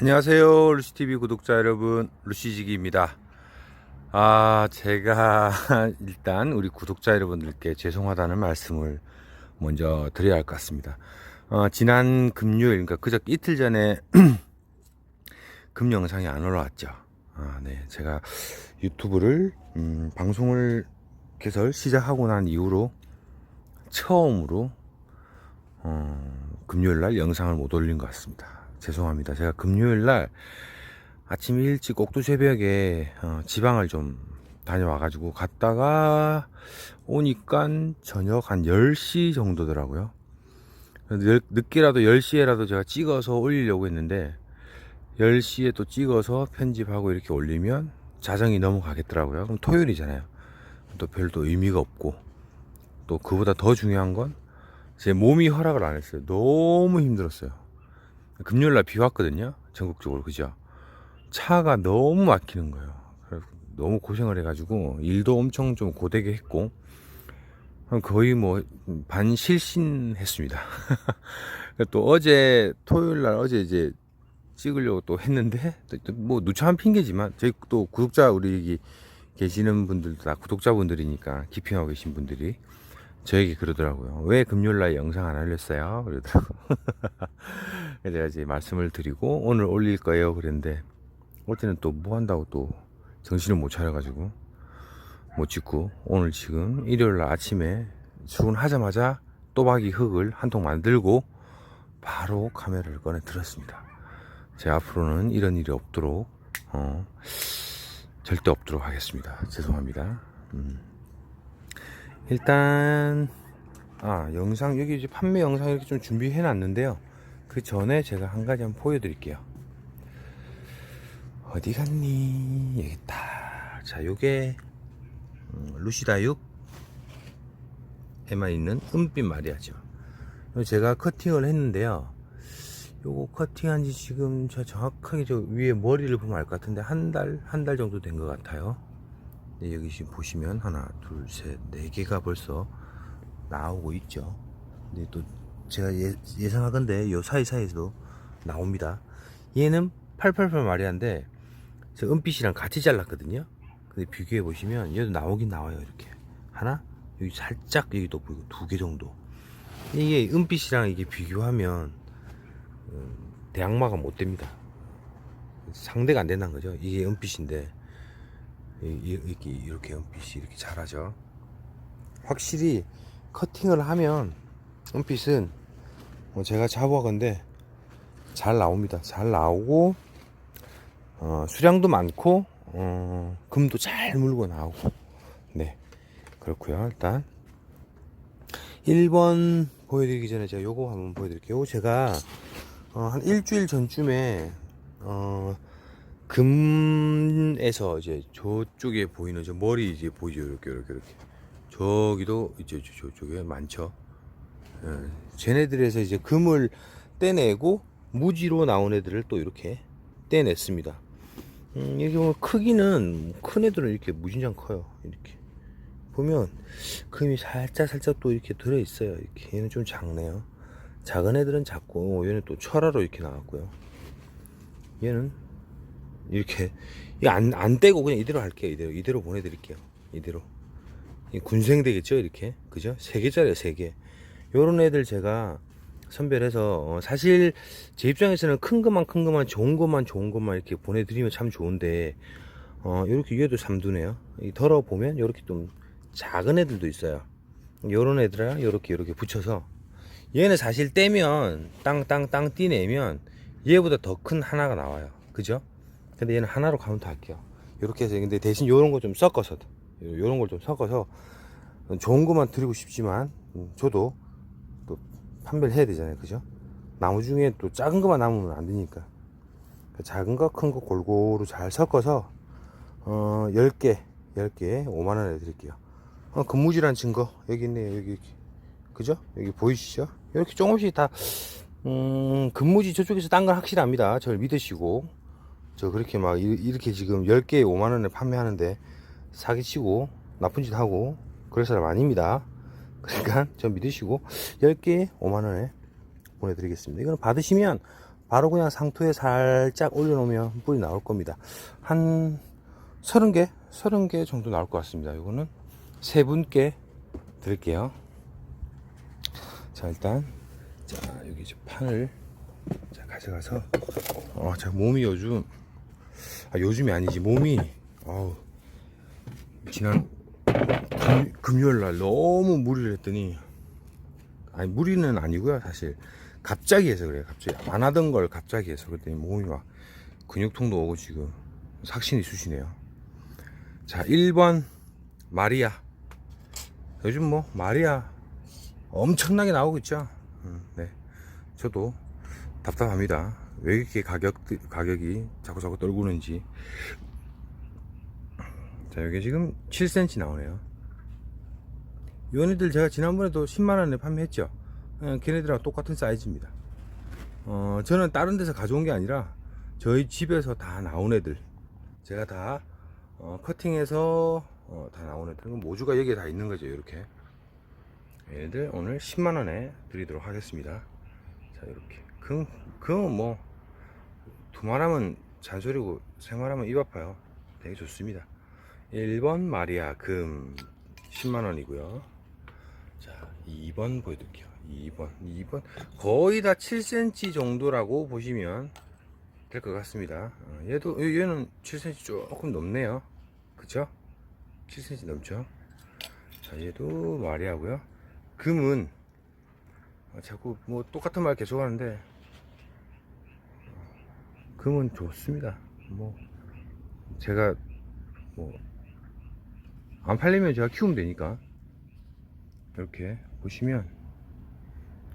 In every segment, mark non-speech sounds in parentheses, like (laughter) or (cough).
안녕하세요 루시TV 구독자 여러분. 루시지기입니다. 아 제가 (laughs) 일단 우리 구독자 여러분들께 죄송하다는 말씀을 먼저 드려야 할 것 같습니다. 어, 지난 금요일 그러니까 그저 이틀 전에 (clears throat) 금 영상이 안 올라왔죠. 아, 네. 제가 유튜브를 음, 방송을 개설 시작하고 난 이후로 처음으로 어, 금요일 날 영상을 못 올린 것 같습니다 죄송합니다. 제가 금요일 날 아침 일찍 옥두 새벽에 어, 지방을 좀 다녀와가지고 갔다가 오니까 저녁 한 10시 정도더라고요. 늦, 늦게라도 10시에라도 제가 찍어서 올리려고 했는데 10시에 또 찍어서 편집하고 이렇게 올리면 자정이 넘어가겠더라고요. 그럼 토요일이잖아요. 또 별도 의미가 없고 또 그보다 더 중요한 건 제 몸이 허락을 안 했어요. 너무 힘들었어요. 금요일 날 비 왔거든요. 전국적으로 그죠? 차가 너무 막히는 거예요. 너무 고생을 해가지고 일도 엄청 좀 고되게 했고 거의 뭐 반실신했습니다. (laughs) 또 어제 토요일 날 어제 이제 찍으려고 또 했는데 또뭐 누차한 핑계지만 저희 또 구독자 우리 계시는 분들도 다 구독자분들이니까 기핑하고 계신 분들이 저에게 그러더라고요. 왜 금요일 날 영상 안 올렸어요? 그러더라고. (laughs) 제가 이제 말씀을 드리고 오늘 올릴 거예요. 그랬는데 올 때는 또 뭐 한다고 또 정신을 못 차려가지고 못 찍고 오늘 지금 일요일 날 아침에 출근하자마자 또박이 흙을 한 통 만들고 바로 카메라를 꺼내 들었습니다. 제 앞으로는 이런 일이 없도록 어, 절대 없도록 하겠습니다. 죄송합니다. 음. 일단 아 영상 여기 이제 판매 영상 이렇게 좀 준비해 놨는데요. 그 전에 제가 한 가지 한번 보여드릴게요. 어디 갔니? 여기 있다. 자 요게 음, 루시다 6 에만 있는 은빛 말이야죠. 요 제가 커팅을 했는데요. 요거 커팅한 지 지금 저 정확하게 저 위에 머리를 보면 알 것 같은데 한 달 한 달 정도 된 것 같아요 네, 여기 지금 보시면 하나, 둘, 셋, 네 개가 벌써 나오고 있죠. 근데 또 제가 예, 예상하건데 요 사이사이에도 나옵니다. 얘는 888 마리아인데 저 은빛이랑 같이 잘랐거든요. 근데 비교해 보시면 얘도 나오긴 나와요. 이렇게 하나, 여기 살짝 여기도 보이고 두 개 정도. 이게 은빛이랑 이게 비교하면 음, 대항마가 못 됩니다. 상대가 안 된다는 거죠. 이게 은빛인데 이렇게 이렇게 연빛이 이렇게 자라죠. 확실히 커팅을 하면 연빛은 뭐 제가 잡아건데 잘 나옵니다. 잘 나오고 어, 수량도 많고 어, 금도 잘 물고 나오고 네 그렇고요. 일단 1번 보여드리기 전에 제가 요거 한번 보여드릴게요. 제가 어, 한 일주일 전쯤에 어, 금에서 이제 저쪽에 보이는 저 머리 이제 보이죠 이렇게 이렇게 이렇게 저기도 이제 저쪽에 많죠. 예, 쟤네들에서 이제 금을 떼내고 무지로 나온 애들을 또 이렇게 떼냈습니다. 음, 이렇게 보면 크기는 큰 애들은 이렇게 무진장 커요. 이렇게 보면 금이 살짝 살짝 또 이렇게 들어 있어요. 이렇게 얘는 좀 작네요. 작은 애들은 작고 얘는 또 철화로 이렇게 나왔고요. 얘는 이렇게. 안, 안 떼고 그냥 이대로 할게요. 이대로 이대로 보내드릴게요. 이대로. 군생 되겠죠 이렇게? 그죠? 세 개짜리요 세개. 요런 애들 제가 선별해서 어, 사실 제 입장에서는 큰 것만 큰 것만 좋은 것만 좋은 것만 이렇게 보내드리면 참 좋은데 어 요렇게 얘도 삼두네요. 덜어 보면 요렇게 좀 작은 애들도 있어요. 요런 애들이랑 요렇게 요렇게 붙여서. 얘는 사실 떼면 땅땅땅 띠내면 얘보다 더 큰 하나가 나와요. 그죠 근데 얘는 하나로 카운트 할게요. 이렇게 해서 근데 대신 요런 거 좀 섞어서 요런 걸 좀 섞어서 좋은 것만 드리고 싶지만 음, 저도 또 판별을 해야 되잖아요. 그죠? 나무 중에 또 작은 것만 남으면 안 되니까. 작은 거 큰 거 골고루 잘 섞어서 어 10개 10개 5만원에 드릴게요. 어, 근무지란 증거. 여기 있네요. 여기 이렇게. 그죠? 여기 보이시죠? 이렇게 조금씩 다 음, 근무지 저쪽에서 딴 건 확실합니다. 저를 믿으시고 저 그렇게 막 이렇게 지금 10개에 5만원에 판매하는데 사기치고 나쁜 짓 하고 그럴 사람 아닙니다 (laughs) 그러니까 저 믿으시고 10개에 5만원에 보내드리겠습니다 이거는 받으시면 바로 그냥 상토에 살짝 올려놓으면 뿌리 나올 겁니다. 한 30개? 30개 정도 나올 것 같습니다. 이거는 세 분께 드릴게요. 자, 일단, 자, 여기 이제 판을 자, 가져가서, 어, 자, 몸이 요즘, 아, 요즘이 아니지, 몸이, 어우, 지난 금, 금요일 날 너무 무리를 했더니, 아니, 무리는 아니고요, 사실. 갑자기 해서 그래요, 갑자기. 안 하던 걸 갑자기 해서 그랬더니 몸이 막 근육통도 오고 지금 삭신이 쑤시네요. 자, 1번, 마리아. 요즘 뭐, 마리아 엄청나게 나오고 있죠. 음, 네. 저도 답답합니다. 왜 이렇게 가격, 가격이 자꾸 자꾸 떨구는지. 자, 여기 지금 7cm 나오네요. 요네들 제가 지난번에도 10만원에 판매했죠. 어, 걔네들하고 똑같은 사이즈입니다. 어, 저는 다른 데서 가져온 게 아니라 저희 집에서 다 나온 애들. 제가 다 어, 커팅해서 어, 다 나온 애들. 모주가 여기에 다 있는 거죠. 이렇게. 얘들 오늘 10만원에 드리도록 하겠습니다. 자, 이렇게. 그, 그건 뭐, 두 말하면 잔소리고, 세 말하면 입 아파요. 되게 좋습니다. 1번 마리아 금 10만원이고요. 자, 2번 보여드릴게요. 2번. 2번. 거의 다 7cm 정도라고 보시면 될 것 같습니다. 어, 얘도, 얘는 7cm 조금 넘네요. 그쵸? 7cm 넘죠? 자, 얘도 마리아고요 금은 아, 자꾸 뭐 똑같은 말 계속 하는데 어, 금은 좋습니다. 뭐 제가 뭐 안 팔리면 제가 키우면 되니까 이렇게 보시면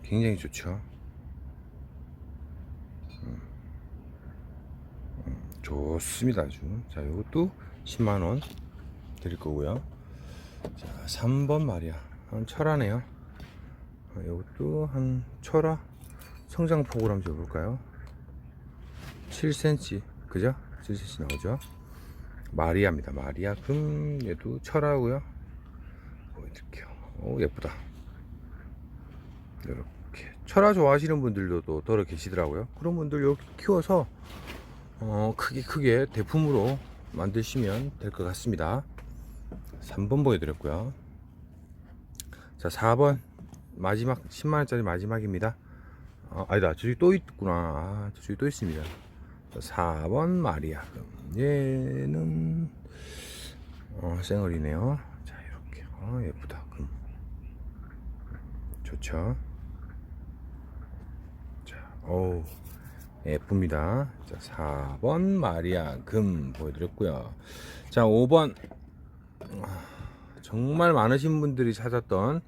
굉장히 좋죠. 음, 음, 좋습니다 아주. 자 이것도 10만원 드릴 거고요. 자 3번 말이야. 한 철하네요. 아, 이것도 한 철화 성장폭을 한번 줘볼까요? 7cm 그죠? 7cm 나오죠? 마리아입니다. 마리아 금 얘도 철화고요. 보여드릴게요. 오 예쁘다. 이렇게 철화 좋아하시는 분들도 또 더러 계시더라고요. 그런 분들 이렇게 키워서 어, 크게 크게 대품으로 만드시면 될 것 같습니다. 3번 보여드렸고요. 자 4번 마지막 10만원짜리 마지막입니다 아, 아니다 저기 또 있구나 아, 저기 또 있습니다 자, 4번 마리아. 얘는 어, 쌩얼이네요. 자 이렇게. 어, 예쁘다. 금 좋죠? 자 어우. 예쁩니다. 자 4번 마리아 금 보여드렸고요. 자 5번. 정말 많으신 분들이 찾았던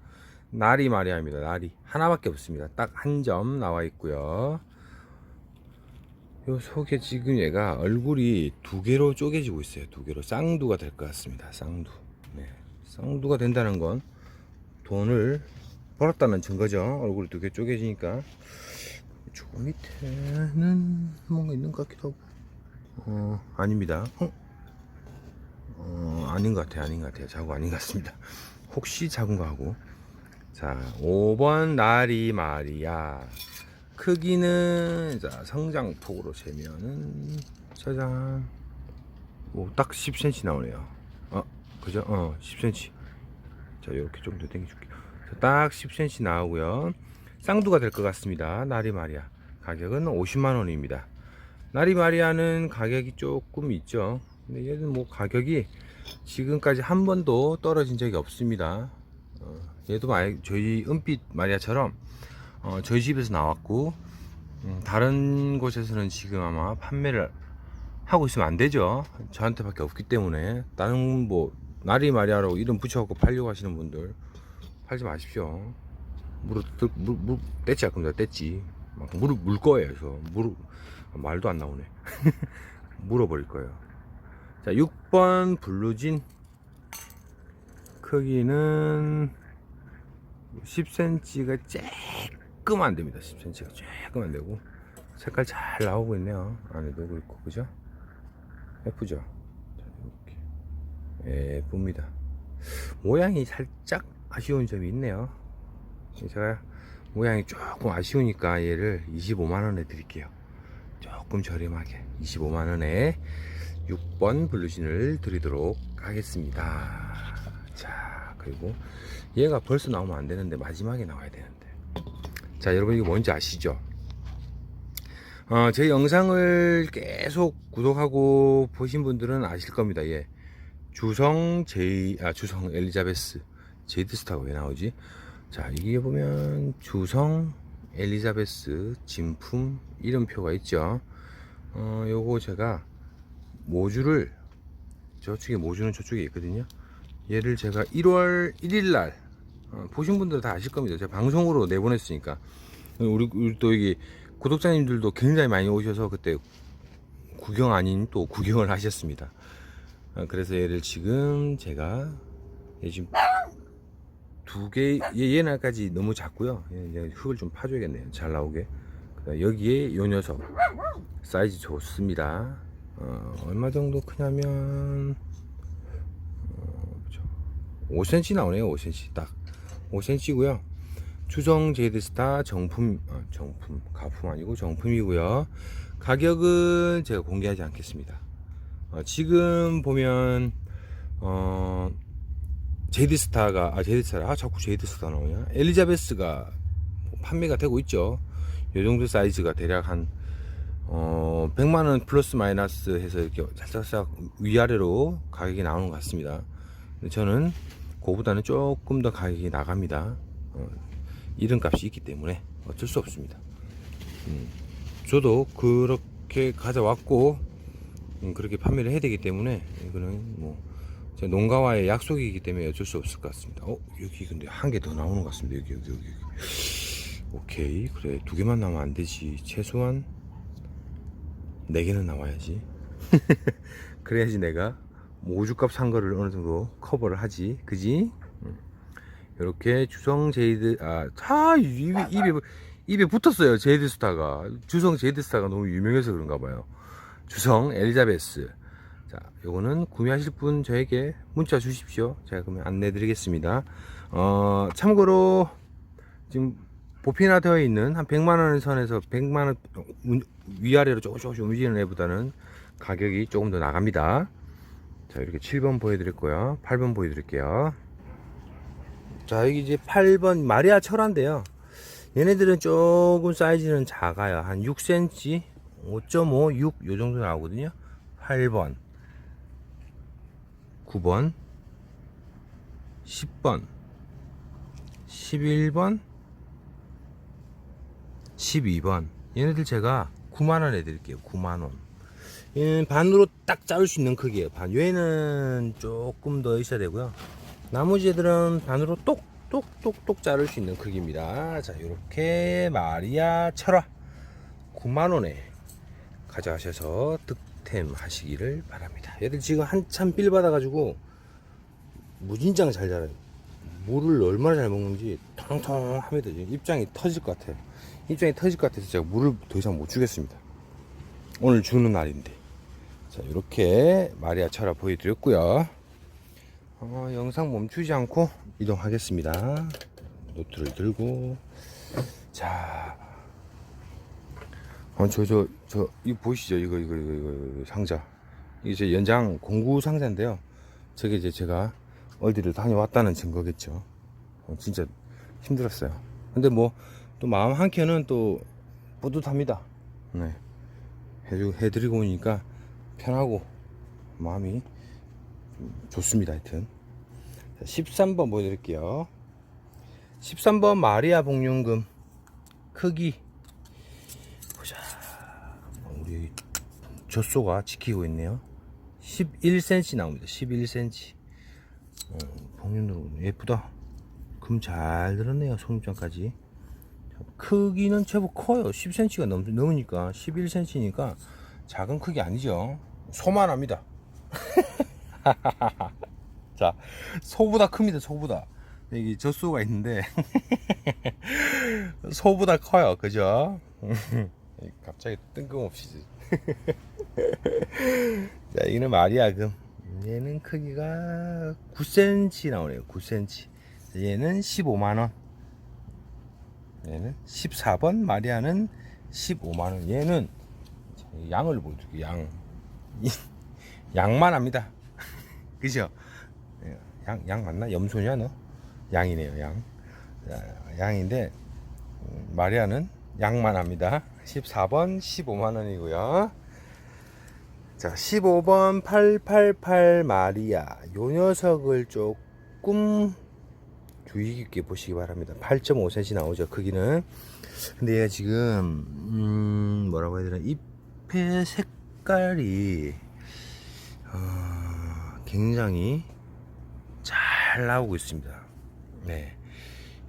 나리 마리아입니다. 나리 하나밖에 없습니다. 딱 한 점 나와 있고요. 요 속에 지금 얘가 얼굴이 두 개로 쪼개지고 있어요. 두 개로 쌍두가 될 것 같습니다. 쌍두. 네. 쌍두가 된다는 건 돈을 벌었다는 증거죠. 얼굴이 두 개 쪼개지니까. 저 밑에는 뭔가 있는 것 같기도 하고. 어, 아닙니다. 어? 어, 아닌 것 같아요. 아닌 것 같아요. 자고 아닌 것 같습니다. 혹시 작은 거 하고. 자, 5번 나리 마리아. 크기는, 자, 성장폭으로 재면은, 짜잔. 오, 딱 10cm 나오네요. 어, 그죠? 어, 10cm. 자, 이렇게 좀 더 당겨줄게요. 자, 딱 10cm 나오고요. 쌍두가 될 것 같습니다. 나리 마리아. 가격은 50만원입니다. 나리 마리아는 가격이 조금 있죠. 근데 얘는 뭐 가격이 지금까지 한 번도 떨어진 적이 없습니다. 어, 얘도 마, 저희 은빛 마리아처럼 어, 저희 집에서 나왔고 음, 다른 곳에서는 지금 아마 판매를 하고 있으면 안 되죠. 저한테밖에 없기 때문에 다른 뭐 나리 마리아라고 이름 붙여갖고 팔려고 하시는 분들 팔지 마십시오. 물을 물, 물 떼지 할 겁니다. 떼지. 막 물을 물 거예요. 그래서 물 말도 안 나오네. (laughs) 물어버릴 거예요. 자, 6번 블루진 크기는 10cm가 조금 안 됩니다. 10cm가 조금 안 되고 색깔 잘 나오고 있네요. 안에도 그렇고 그죠? 예쁘죠? 자, 이렇게 예쁩니다. 모양이 살짝 아쉬운 점이 있네요. 제가 모양이 조금 아쉬우니까 얘를 25만원에 드릴게요. 조금 저렴하게 25만원에 6번 블루신을 드리도록 하겠습니다 자 그리고 얘가 벌써 나오면 안 되는데 마지막에 나와야 되는데 자 여러분 이거 뭔지 아시죠? 어, 제 영상을 계속 구독하고 보신 분들은 아실 겁니다. 예. 주성 제이 아 주성 엘리자베스 제이드스타가 왜 나오지? 자 여기 보면 주성 엘리자베스 진품 이름표가 있죠. 어 요거 제가 모주를 저쪽에 모주는 저쪽에 있거든요. 얘를 제가 1월 1일 날 어, 보신 분들은 다 아실 겁니다 제가 방송으로 내보냈으니까 우리, 우리 또 여기 구독자님들도 굉장히 많이 오셔서 그때 구경 아닌 또 구경을 하셨습니다 어, 그래서 얘를 지금 제가 얘 지금 두 개, 얘, 얘나까지 너무 작고요. 얘, 흙을 좀 파줘야겠네요. 잘 나오게. 여기에 요 녀석 사이즈 좋습니다. 어, 얼마 정도 크냐면 어, 5cm 나오네요. 5cm 딱 5cm고요. 추정 제드스타 정품 어, 정품 가품 아니고 정품이고요. 가격은 제가 공개하지 않겠습니다. 어, 지금 보면 어 제이드스타가 아 제이드스타 아 자꾸 제이드스타 나오냐 엘리자베스가 뭐 판매가 되고 있죠 요 정도 사이즈가 대략 한 어, 100만 원 플러스 마이너스 해서 이렇게 살짝살짝 위아래로 가격이 나오는 것 같습니다 저는 그보다는 조금 더 가격이 나갑니다 어, 이런 값이 있기 때문에 어쩔 수 없습니다 음, 저도 그렇게 가져왔고 음, 그렇게 판매를 해야 되기 때문에 이거는 뭐제 농가와의 약속이기 때문에 어쩔 수 없을 것 같습니다. 어 여기 근데 한 개 더 나오는 것 같습니다. 여기 여기 여기. 여기. 오케이 그래 두 개만 나오면 안 되지. 최소한 네 개는 나와야지. (laughs) 그래야지 내가 모주값 산 거를 어느 정도 커버를 하지. 그지? 이렇게 주성 제이드 아차 입에 입에 입에 붙었어요 제이드 스타가 주성 제이드 스타가 너무 유명해서 그런가 봐요. 주성 엘리자베스. 자, 요거는 구매하실 분 저에게 문자 주십시오. 제가 그러면 안내 드리겠습니다. 어, 참고로 지금 보편화되어 있는 한 100만 원 선에서 100만 원 위아래로 조금 조금씩 움직이는 애보다는 가격이 조금 더 나갑니다. 자, 이렇게 7번 보여드렸고요. 8번 보여드릴게요. 자, 여기 이제 8번 마리아 철화인데요. 얘네들은 조금 사이즈는 작아요. 한 6cm, 5.5, 6, 요 정도 나오거든요. 8번. 9번, 10번, 11번, 12번. 얘네들 제가 9만원에 드릴게요. 9만원. 반으로 딱 자를 수 있는 크기예요. 반. 얘는 조금 더 있어야 되고요. 나머지 애들은 반으로 똑똑똑똑 자를 수 있는 크기입니다. 자, 이렇게 마리아 철화 9만원에 가져가셔서 득템 하시기를 바랍니다. 얘들 지금 한참 빌 받아가지고 무진장 잘 자라요. 물을 얼마나 잘 먹는지. 지금 입장이 터질 것 같아요. 입장이 터질 것 같아서 제가 물을 더 이상 못 주겠습니다. 오늘 주는 날인데. 자, 이렇게 마리아 철화 보여드렸고요. 어, 영상 멈추지 않고 이동하겠습니다. 노트를 들고. 자, 어, 저, 저, 저, 이거 보이시죠? 이거, 이거, 이거, 이거, 상자. 이게 제 연장 공구 상자인데요. 저게 이제 제가 어디를 다녀왔다는 증거겠죠. 어, 진짜 힘들었어요. 근데 뭐, 또 마음 한켠은 또 뿌듯합니다. 네. 해주, 해드리고 오니까 편하고 마음이 좀 좋습니다. 하여튼. 13번 보여드릴게요. 13번 마리아 복륜금 크기 보자. 우리 젖소가 지키고 있네요. 11cm 나옵니다. 11cm. 어, 복륜으로 예쁘다. 금 잘 들었네요. 손입장까지. 크기는 제법 커요. 10cm가 넘, 넘으니까 11cm니까 작은 크기 아니죠. 소만합니다. (laughs) 자, 소보다 큽니다. 소보다. 여기 젖소가 있는데 (laughs) 소보다 커요. 그죠? (laughs) 갑자기 뜬금없이. 자, 이거는 마리아금. 얘는 크기가 9cm 나오네요. 9cm. 얘는 15만원. 얘는 14번 마리아는 15만원. 얘는 양을 보여줄게요. 양. 이- (laughs) 양만 합니다. (laughs) 그죠? 예, 양, 양 맞나? 염소냐, 너? 양이네요, 양. 자, 양인데, 음, 마리아는 양만 합니다. 14번 15만 원이고요. 자, 15번 888 마리아. 요 녀석을 조금 주의 깊게 보시기 바랍니다. 8.5cm 나오죠, 크기는. 근데 얘가 지금, 음, 뭐라고 해야 되나, 잎의 색깔이, 어, 굉장히 잘 나오고 있습니다. 네.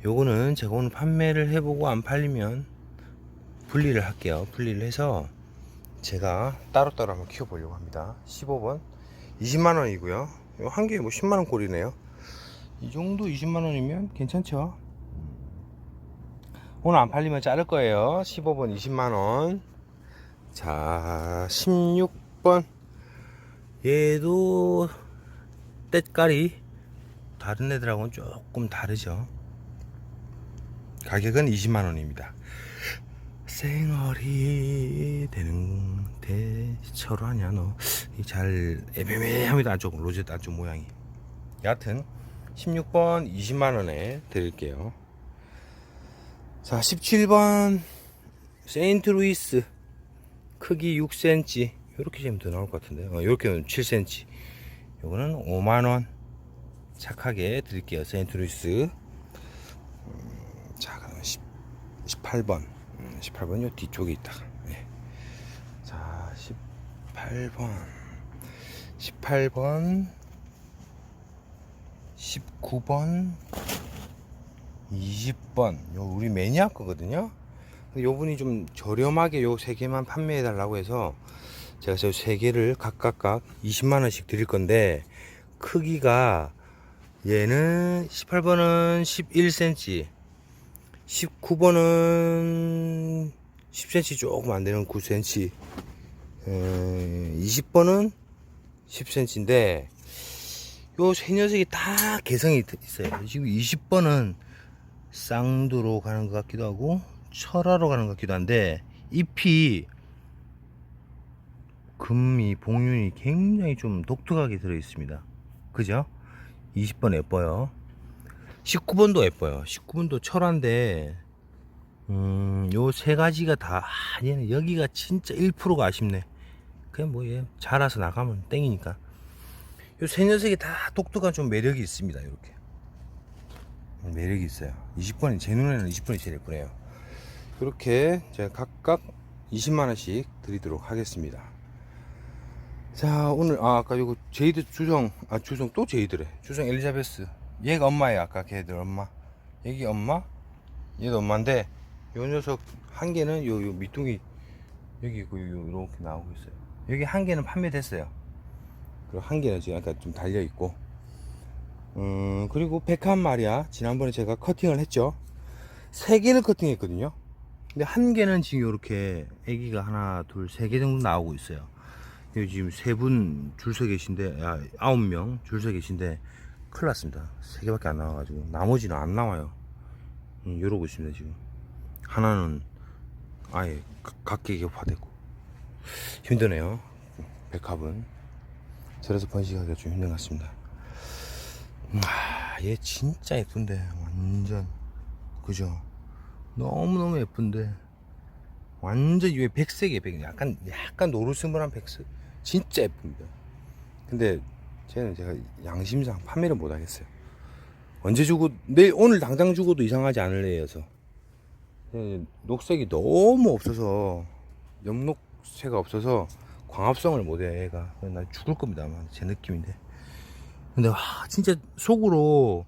요거는 제가 오늘 판매를 해보고 안 팔리면 분리를 할게요. 분리를 해서 제가 따로따로 한번 키워보려고 합니다. 15번 20만원이고요. 요한 개에 뭐 10만원 꼴이네요. 이 정도 20만원이면 괜찮죠? 오늘 안 팔리면 자를 거예요. 15번 20만원. 자, 16번. 얘도 때깔이 다른 애들하고는 조금 다르죠. 가격은 20만원입니다. 생얼이 되는 대처로 하냐 너잘 애매매합니다 안쪽 로제트 안쪽 모양이 여하튼 16번 20만원에 드릴게요 자 17번 세인트 루이스 크기 6cm 이렇게 재면 더 나올 것 같은데. 어, 이렇게는 7cm 요거는 5만원 착하게 드릴게요. 세인트루이스. 음, 자 그러면 10, 18번. 18번 요 뒤쪽에 있다 예. 자 18번. 18번. 19번. 20번. 요 우리 매니아 거거든요 요 분이 좀 저렴하게 요 세 개만 판매해 달라고 해서 제가 저 세 개를 각각각 20만 원씩 드릴 건데 크기가 얘는 18번은 11cm 19번은 10cm 조금 안 되는 9cm 20번은 10cm인데 요 세 녀석이 다 개성이 있어요. 지금 20번은 쌍두로 가는 것 같기도 하고 철화로 가는 것 같기도 한데 잎이 금이 봉윤이 굉장히 좀 독특하게 들어 있습니다 그죠 20번 예뻐요 19번도 예뻐요. 19번도 철화인데, 음, 요 세 가지가 다, 아, 얘는 여기가 진짜 1%가 아쉽네. 그냥 뭐, 얘, 자라서 나가면 땡이니까. 요 세 녀석이 다 독특한 좀 매력이 있습니다, 이렇게. 매력이 있어요. 20번이, 제 눈에는 20번이 제일 예쁘네요. 이렇게 제가 각각 20만원씩 드리도록 하겠습니다. 자, 오늘, 아, 아까 요거 제이드 주성, 아, 주성 또 제이드래. 주성 엘리자베스. 얘가 엄마예요 아까 걔들 엄마. 여기 엄마? 얘도 엄마인데 요 녀석 한 개는 요, 요 밑둥이 여기 있고 요, 이렇게 나오고 있어요. 여기 한 개는 판매됐어요. 그리고 한 개는 지금 약간 좀 달려 있고. 음 그리고 백한 마리아. 지난번에 제가 커팅을 했죠. 세 개를 커팅했거든요 근데 한 개는 지금 이렇게 아기가 하나 둘 세 개 정도 나오고 있어요 여기 지금 세 분 줄 서 계신데 아, 아홉 명 줄 서 계신데 큰일 났습니다. 세 개밖에 안 나와가지고 나머지는 안 나와요. 음, 이러고 있습니다 지금. 하나는 아예 각- 각기 격파됐고 힘드네요. 백합은 저래서 번식하기가 좀 힘든 것 같습니다. 음, 아, 얘 진짜 예쁜데 완전 그죠? 너무 너무 예쁜데 완전 이 백색이에요. 백 약간 약간 노르스물한 백색 진짜 예쁩니다. 근데 쟤는 제가 양심상 판매를 못 하겠어요. 언제 주고 내일 오늘 당장 주고도 이상하지 않을 애여서 예, 녹색이 너무 없어서 엽록새가 없어서 광합성을 못해 얘가 나 죽을 겁니다 아마 제 느낌인데 근데 와 진짜 속으로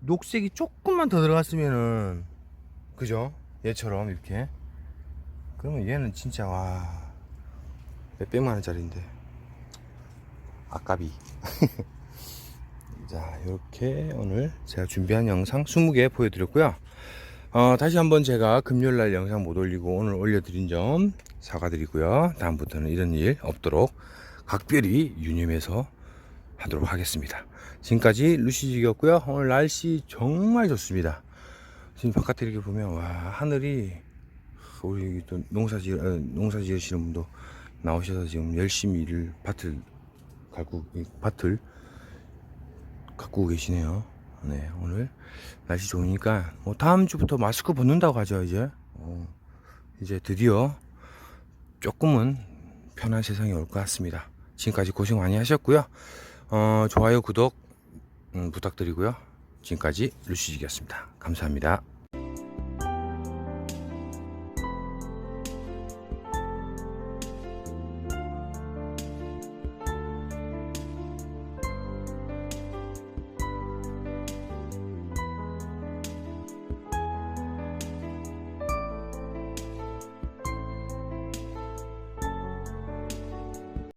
녹색이 조금만 더 들어갔으면은 그죠? 얘처럼 이렇게. 그러면 얘는 진짜 와 몇백만 원짜리인데. 아까비 (laughs) 자 이렇게 오늘 제가 준비한 영상 20개 보여드렸고요. 어, 다시 한번 제가 금요일날 영상 못 올리고 오늘 올려드린 점 사과드리고요. 다음부터는 이런 일 없도록 각별히 유념해서 하도록 하겠습니다. 지금까지 루시직이었고요. 오늘 날씨 정말 좋습니다 지금 바깥에 이렇게 보면 와 하늘이 우리 또 농사 지 어, 농사 지으시는 분도 나오셔서 지금 열심히 일을 밭을 이 밭을 가꾸고 계시네요. 네 오늘 날씨 좋으니까 뭐 다음 주부터 마스크 벗는다고 하죠 이제 어, 이제 드디어 조금은 편한 세상이 올 것 같습니다. 지금까지 고생 많이 하셨고요. 어, 좋아요 구독 음, 부탁드리고요. 지금까지 루시직이었습니다. 감사합니다.